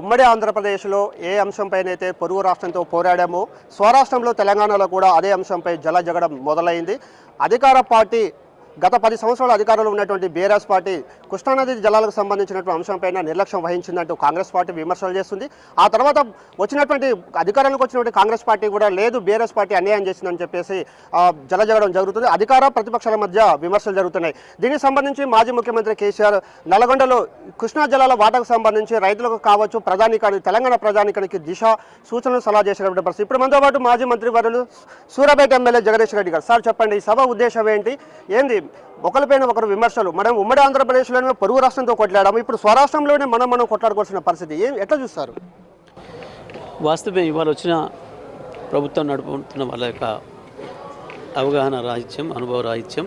ఉమ్మడి ఆంధ్రప్రదేశ్లో ఏ అంశంపైనైతే పొరుగు రాష్ట్రంతో పోరాడామో స్వరాష్ట్రంలో తెలంగాణలో కూడా అదే అంశంపై జల జగడం మొదలైంది. అధికార పార్టీ గత పది సంవత్సరాల అధికారంలో ఉన్నటువంటి బీఆర్ఎస్ పార్టీ కృష్ణానది జలాలకు సంబంధించినటువంటి అంశంపైన నిర్లక్ష్యం వహించిందంటూ కాంగ్రెస్ పార్టీ విమర్శలు చేస్తుంది. ఆ తర్వాత వచ్చినటువంటి అధికారంలోకి వచ్చినటువంటి కాంగ్రెస్ పార్టీ కూడా లేదు బీఆర్ఎస్ పార్టీ అన్యాయం చేసిందని చెప్పేసి జలజగడం జల జగడం జరుగుతుంది. అధికార ప్రతిపక్షాల మధ్య విమర్శలు జరుగుతున్నాయి. దీనికి సంబంధించి మాజీ ముఖ్యమంత్రి కేసీఆర్ నల్గొండలో కృష్ణా జలాల వాటాకు సంబంధించి రైతులకు కావచ్చు ప్రధానికానికి తెలంగాణ ప్రధానికానికి దిశ సూచనలు సలహా చేసినటువంటి పరిస్థితి. ఇప్పుడు మనతో పాటు మాజీ మంత్రి వర్యులు సూరపేట ఎమ్మెల్యే జగదీష్ రెడ్డి గారు. సార్ చెప్పండి ఈ సభ ఉద్దేశం ఏంటి? ఏంది? ఒకరిపైన ఒకరు విమర్శలు. మనం ఉమ్మడి ఆంధ్రప్రదేశ్లోనే పొరుగు రాష్ట్రంతో కొట్లాడాము. ఇప్పుడు స్వరాష్ట్రంలోనే మనం మనం కొట్లాడుకోవాల్సిన పరిస్థితి. ఏం ఎట్లా చూస్తారు? వాస్తవమే ఇవాళ వచ్చిన ప్రభుత్వం నడుపుతున్న వాళ్ళ యొక్క అవగాహన రాహిత్యం అనుభవ రాహిత్యం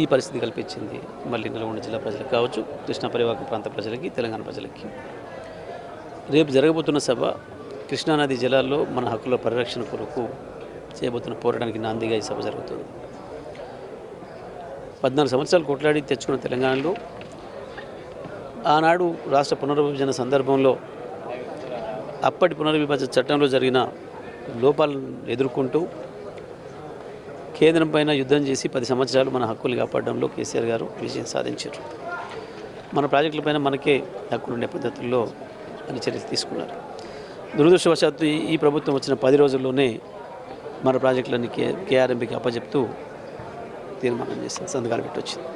ఈ పరిస్థితి కల్పించింది. మళ్ళీ నల్గొండ జిల్లా ప్రజలకు కావచ్చు కృష్ణా పరివాహక ప్రాంత ప్రజలకి తెలంగాణ ప్రజలకి. రేపు జరగబోతున్న సభ కృష్ణానది జిల్లాల్లో మన హక్కుల పరిరక్షణ కొరకు చేయబోతున్న పోరాటానికి నాందిగా ఈ సభ జరుగుతుంది. పద్నాలుగు సంవత్సరాలు కొట్లాడి తెచ్చుకున్న తెలంగాణలో ఆనాడు రాష్ట్ర పునర్విభజన సందర్భంలో అప్పటి పునర్విభజన చట్టంలో జరిగిన లోపాలను ఎదుర్కొంటూ కేంద్రం పైన యుద్ధం చేసి పది సంవత్సరాలు మన హక్కులు కాపాడడంలో కేసీఆర్ గారు విజయం సాధించారు. మన ప్రాజెక్టులపైన మనకే హక్కులుండే పద్ధతుల్లో అని చర్యలు తీసుకున్నారు. దురదృష్టవశాత్తు ఈ- ఈ ప్రభుత్వం వచ్చిన పది రోజుల్లోనే మన ప్రాజెక్టులన్నీ కే కేఆర్ఎంపీకి అప్పచెప్తూ తీర్మానం చేసింది సంతకాలు పెట్టొచ్చింది.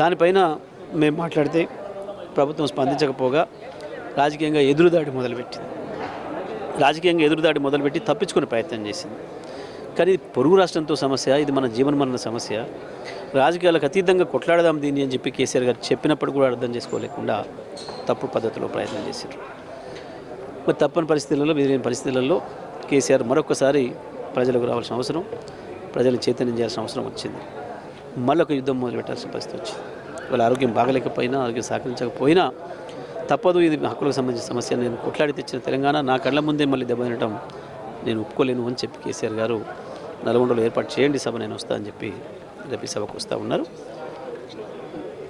దానిపైన మేము మాట్లాడితే ప్రభుత్వం స్పందించకపోగా రాజకీయంగా ఎదురుదాడి మొదలుపెట్టింది. రాజకీయంగా ఎదురుదాడి మొదలుపెట్టి తప్పించుకునే ప్రయత్నం చేసింది. కానీ పొరుగు రాష్ట్రంతో సమస్య ఇది మన జీవనమరణ సమస్య. రాజకీయాలకు అతీతంగా కొట్లాడదాం దీన్ని అని చెప్పి కేసీఆర్ గారు చెప్పినప్పుడు కూడా అర్థం చేసుకోలేకుండా తప్పుడు పద్ధతిలో ప్రయత్నం చేశారు మరి తప్పని పరిస్థితులలో ఎదురైన పరిస్థితులలో కేసీఆర్ మరొకసారి ప్రజలకు రావాల్సిన అవసరం. ప్రజలు చైతన్యం చేయాల్సిన అవసరం వచ్చింది. మళ్ళొక యుద్ధం మొదలుపెట్టాల్సిన పరిస్థితి వచ్చింది. వాళ్ళ ఆరోగ్యం బాగలేకపోయినా ఆరోగ్యం సహకరించకపోయినా తప్పదు. ఇది హక్కులకు సంబంధించిన సమస్య. నేను కొట్లాడి తెచ్చిన తెలంగాణ నా కళ్ళ ముందే మళ్ళీ దెబ్బతినటం నేను ఒప్పుకోలేను అని చెప్పి కేసీఆర్ గారు నల్గొండలో ఏర్పాటు చేయండి సభ నేను వస్తా అని చెప్పి రేపు సభకు వస్తూ ఉన్నారు.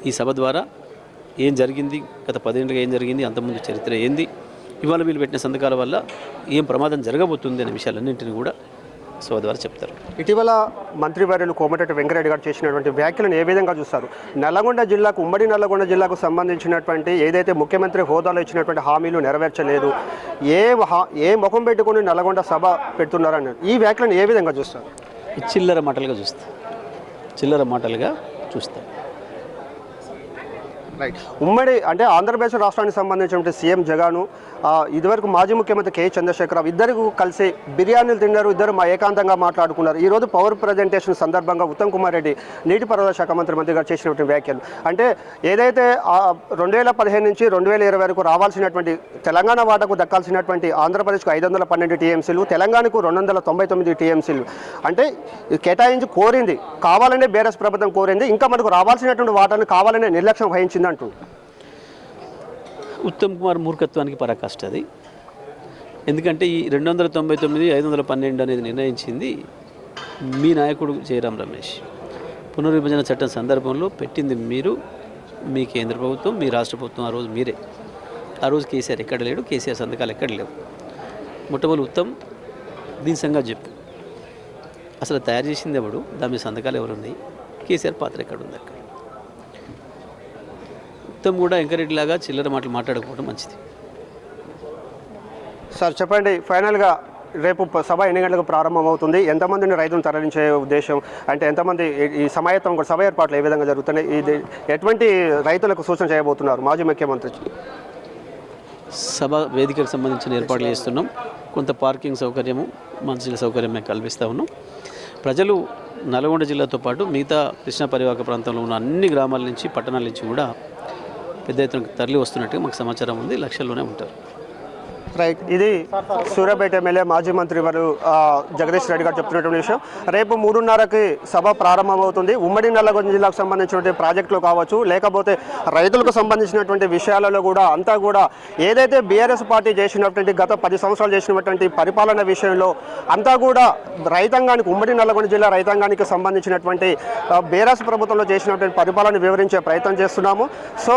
ఈ సభ ద్వారా ఏం జరిగింది? గత పదేళ్ళుగా ఏం జరిగింది? అంతకుముందు చరిత్ర ఏంది? ఇవాళ వీళ్ళు పెట్టిన సంతకాల వల్ల ఏం ప్రమాదం జరగబోతుంది అనే విషయాలన్నింటినీ కూడా ద్వారా చెప్తారు. ఇటీవల మంత్రివర్యులు కోమటిరెడ్డి వెంకరెడ్డి గారు చేసినటువంటి వ్యాఖ్యలను ఏ విధంగా చూస్తారు? నల్లగొండ జిల్లాకు ఉమ్మడి నల్లగొండ జిల్లాకు సంబంధించినటువంటి ఏదైతే ముఖ్యమంత్రి హోదాలో ఇచ్చినటువంటి హామీలు నెరవేర్చలేదు ఏ ఏ ముఖం పెట్టుకుని నల్లగొండ సభ పెడుతున్నారని ఈ వ్యాఖ్యలను ఏ విధంగా చూస్తారు? చిల్లర మాటలుగా చూస్తా. చిల్లర మాటలుగా చూస్తాం. రైట్ ఉమ్మడి అంటే ఆంధ్రప్రదేశ్ రాష్ట్రానికి సంబంధించినటువంటి సీఎం జగాను ఇదివరకు మాజీ ముఖ్యమంత్రి కె. చంద్రశేఖరరావు ఇద్దరు కలిసి బిర్యానీలు తిన్నారు ఇద్దరు మా ఏకాంతంగా మాట్లాడుకున్నారు. ఈ రోజు పవర్ ప్రజెంటేషన్ సందర్భంగా ఉత్తమ్ కుమార్ రెడ్డి నీటిపారుదల శాఖ మంత్రి మంత్రి గారు చేసినటువంటి వ్యాఖ్యలు. అంటే ఏదైతే రెండు వేల పదిహేను నుంచి రెండు వేల ఇరవై వరకు రావాల్సినటువంటి తెలంగాణ వాటకు దక్కాల్సినటువంటి ఆంధ్రప్రదేశ్కు ఐదు వందల పన్నెండు టీఎంసీలు తెలంగాణకు రెండు వందల తొంభై తొమ్మిది టీఎంసీలు. అంటే కేటాయించి కోరింది కావాలనే బీఆర్ఎస్ ప్రభుత్వం కోరింది ఇంకా మనకు రావాల్సినటువంటి వాటాను కావాలనే నిర్లక్ష్యం వహించింది అంటూ ఉత్తమ్ కుమార్ మూర్ఖత్వానికి పరాకాష్ట అది. ఎందుకంటే ఈ రెండు వందల తొంభై తొమ్మిది ఐదు వందల పన్నెండు అనేది నిర్ణయించింది మీ నాయకుడు జయరాం రమేష్. పునర్విభజన చట్టం సందర్భంలో పెట్టింది మీరు మీ కేంద్ర ప్రభుత్వం మీ రాష్ట్ర ప్రభుత్వం ఆ రోజు మీరే. ఆ రోజు కేసీఆర్ ఎక్కడ లేడు కేసీఆర్ సంతకాలు ఎక్కడ లేవు. మొట్టమొదటి ఉత్తమ్ దీని సంగతి చెప్పు. అసలు తయారు చేసింది ఎవడు? దాని మీద సంతకాలు ఎవరున్నాయి? కేసీఆర్ పాత్ర ఎక్కడ ఉంది అక్కడ? ఉత్తమ్ కూడా ఎంకరెడ్డి లాగా చిల్లర మాటలు మాట్లాడకపోవడం మంచిది. సార్ చెప్పండి. ఫైనల్గా రేపు సభ ఎన్ని గంటలకు ప్రారంభమవుతుంది? ఎంతమందిని రైతులను తరలించే ఉద్దేశం? అంటే ఎంతమంది ఈ- ఈ సమాయత్తం కూడా సభ ఏర్పాట్లు ఏ విధంగా జరుగుతున్నాయి? ఇది ఎటువంటి రైతులకు సూచన చేయబోతున్నారు? మాజీ ముఖ్యమంత్రి. సభ వేదికకు సంబంధించిన ఏర్పాట్లు చేస్తున్నాం. కొంత పార్కింగ్ సౌకర్యము మంచి సౌకర్యం మేము కల్పిస్తూ ఉన్నాం. ప్రజలు నల్గొండ జిల్లాతో పాటు మిగతా కృష్ణా పరివాహక ప్రాంతంలో ఉన్న అన్ని గ్రామాల నుంచి పట్టణాల నుంచి కూడా పెద్ద ఎత్తున తరలి వస్తున్నట్టుగా మాకు సమాచారం ఉంది. లక్షల్లోనే ఉంటారు. రైట్ ఇది సూర్యాపేట ఎమ్మెల్యే మాజీ మంత్రి వారు జగదీష్ రెడ్డి గారు చెప్తున్నటువంటి విషయం. రేపు మూడున్నరకి సభ ప్రారంభమవుతుంది. ఉమ్మడి నల్లగొండ జిల్లాకు సంబంధించినటువంటి ప్రాజెక్టులు కావచ్చు లేకపోతే రైతులకు సంబంధించినటువంటి విషయాలలో కూడా అంతా కూడా ఏదైతే బీఆర్ఎస్ పార్టీ చేసినటువంటి గత పది సంవత్సరాలు చేసినటువంటి పరిపాలన విషయంలో అంతా కూడా రైతాంగానికి ఉమ్మడి నల్లగొండ జిల్లా రైతాంగానికి సంబంధించినటువంటి బీఆర్ఎస్ ప్రభుత్వంలో చేసినటువంటి పరిపాలన వివరించే ప్రయత్నం చేస్తున్నాము. సో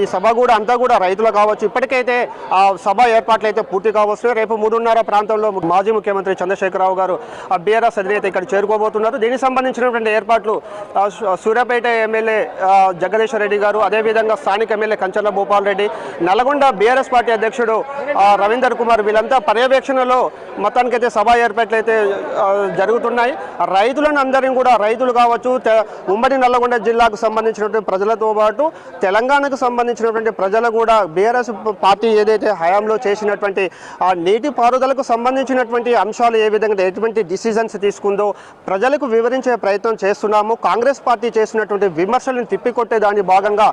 ఈ సభ కూడా అంతా కూడా రైతులు కావచ్చు. ఇప్పటికైతే ఆ సభ ఏర్పాట్లు అయితే పూర్తి కావచ్చు రేపు మూడున్నర ప్రాంతంలో మాజీ ముఖ్యమంత్రి చంద్రశేఖరరావు గారు ఆ బీఆర్ఎస్ అధినేత ఇక్కడ చేరుకోబోతున్నారు. దీనికి సంబంధించినటువంటి ఏర్పాట్లు సూర్యాపేట ఎమ్మెల్యే ఆ, రెడ్డి గారు అదేవిధంగా స్థానిక MLA Kancharla Bhupal Reddy Nalgonda BRS party అధ్యక్షుడు రవీందర్ కుమార్ వీళ్ళంతా పర్యవేక్షణలో మొత్తానికైతే సభ ఏర్పాట్లు అయితే జరుగుతున్నాయి. రైతులను అందరినీ కూడా రైతులు కావచ్చు ఉమ్మడి నల్లగొండ జిల్లాకు సంబంధించినటువంటి ప్రజలతో పాటు తెలంగాణకు సంబంధించినటువంటి ప్రజలు కూడా బీఆర్ఎస్ పార్టీ ఏదైతే హయాంలో చేసిన చేసినటువంటి ఆ నీటి పారుదలకు సంబంధించినటువంటి అంశాలు ఏ విధంగా ఎటువంటి డిసిజన్స్ తీసుకుందో ప్రజలకు వివరించే ప్రయత్నం చేస్తున్నాము. కాంగ్రెస్ పార్టీ చేసినటువంటి విమర్శలను తిప్పికొట్టే దాని భాగంగా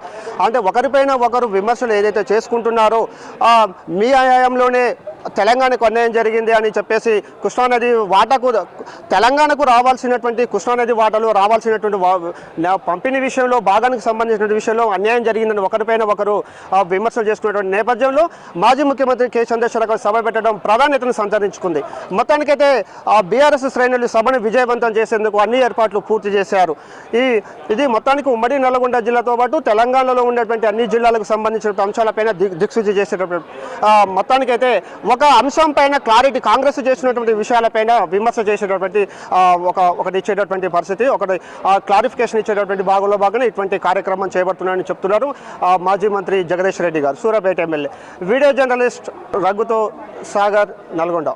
అంటే ఒకరిపైన ఒకరు విమర్శలు ఏదైతే చేసుకుంటున్నారో మీ ఆయాయంలోనే తెలంగాణకు అన్యాయం జరిగింది అని చెప్పేసి కృష్ణానది వాటాకు తెలంగాణకు రావాల్సినటువంటి కృష్ణానది వాటలు రావాల్సినటువంటి పంపిణీ విషయంలో భాగానికి సంబంధించినటువంటి విషయంలో అన్యాయం జరిగిందని ఒకరిపైన ఒకరు విమర్శలు చేసుకున్నటువంటి నేపథ్యంలో మాజీ ముఖ్యమంత్రి కె. చంద్రశేఖర్ సభ పెట్టడం ప్రాధాన్యతను సంతరించుకుంది. మొత్తానికైతే ఆ బీఆర్ఎస్ శ్రేణులు సభను విజయవంతం చేసేందుకు అన్ని ఏర్పాట్లు పూర్తి చేశారు. ఈ ఇది మొత్తానికి ఉమ్మడి నల్గొండ జిల్లాతో పాటు తెలంగాణలో ఉన్నటువంటి అన్ని జిల్లాలకు సంబంధించిన అంశాలపైన దిక్సూచి చేసేటప్పుడు ఆ, మొత్తానికైతే ఒక అంశం పైన క్లారిటీ కాంగ్రెస్ చేసినటువంటి విషయాలపైన విమర్శ చేసేటటువంటి ఒక ఒకటి ఇచ్చేటటువంటి పరిస్థితి ఒకటి క్లారిఫికేషన్ ఇచ్చేటటువంటి భాగంలో భాగంగా ఇటువంటి కార్యక్రమం చేపడుతున్నారని చెప్తున్నారు మాజీ మంత్రి Jagadish Reddy garu. Suryapet MLA. Video journalist రఘుతో Sagar Nalgonda.